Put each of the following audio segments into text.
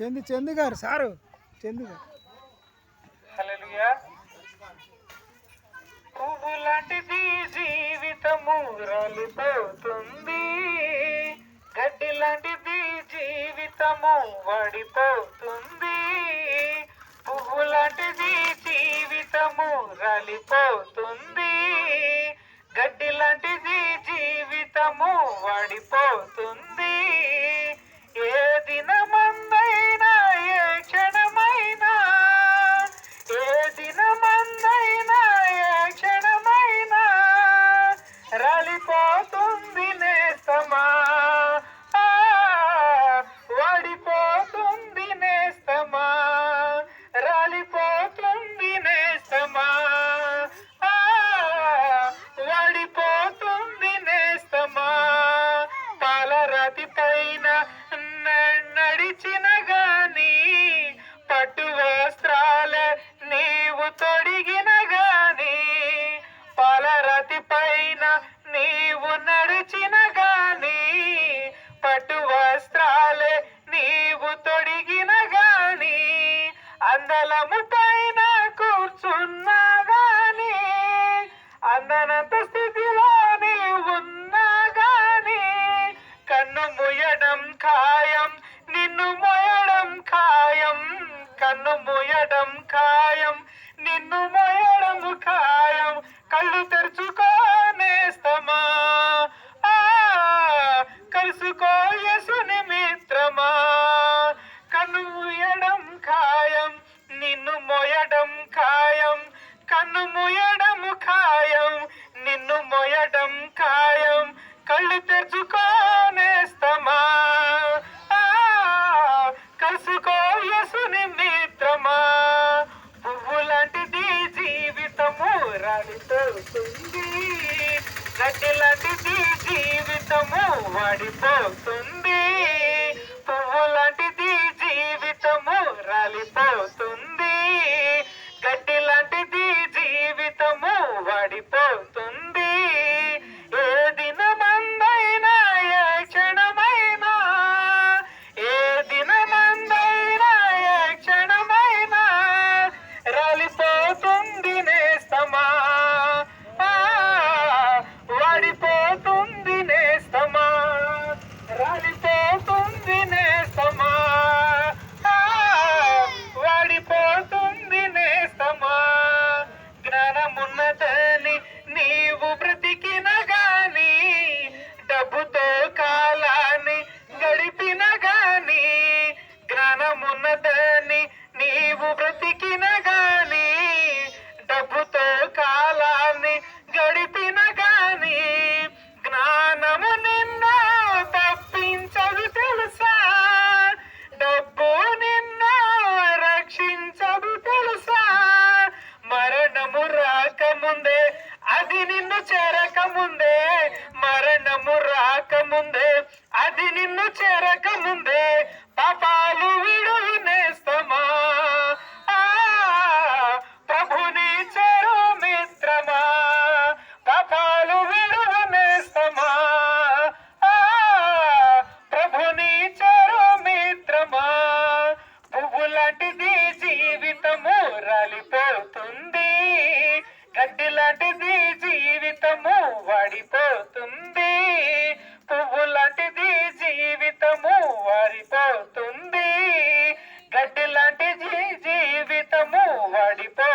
చందు చందు గారు సారు. చందు గారు. పువ్వు లాంటిది జీవితము రాలిపోతుంది గడ్డి లాంటిది జీవితము వడిపోతుంది పువ్వు లాంటిది జీవితము రాలిపోతుంది గడ్డి లాంటిది జీవితము వడిపోతుంది అందలము పైన కూర్చున్నా గాని అందనంత స్థితిలో ఉన్నా గాని కన్ను ముయ్యడం ఖాయం నిన్ను మొయడం ఖాయం కన్ను ముయ్యడం ఖాయం నిన్ను మొయడం ఖాయం కళ్ళు తెరుచుకు పాడిపోతుంది నిన్ను చేరక ముందే మరణము రాక ముందే అది నిన్ను చేరక ముందే పాపాలు విడునేస్తమా ప్రభుని చేరు మిత్రమా? పాపాలు విడునేస్తమా ప్రభుని చేరు మిత్రమా? పువ్వులాంటిది జీవితము రాలిపో Depende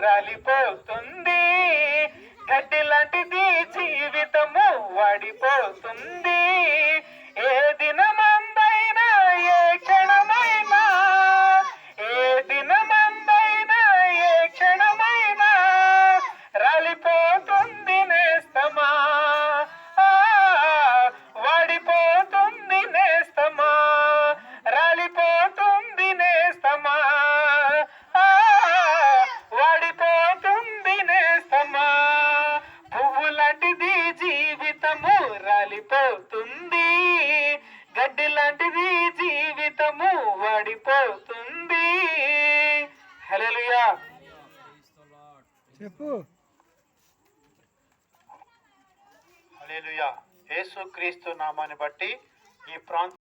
రాలిపోతుంది. గడ్డి లాంటిది జీవితము వాడిపోతుంది. పడిపోతుంది చెప్పు. క్రీస్తు నామాన్ని బట్టి ఈ ప్రాంతం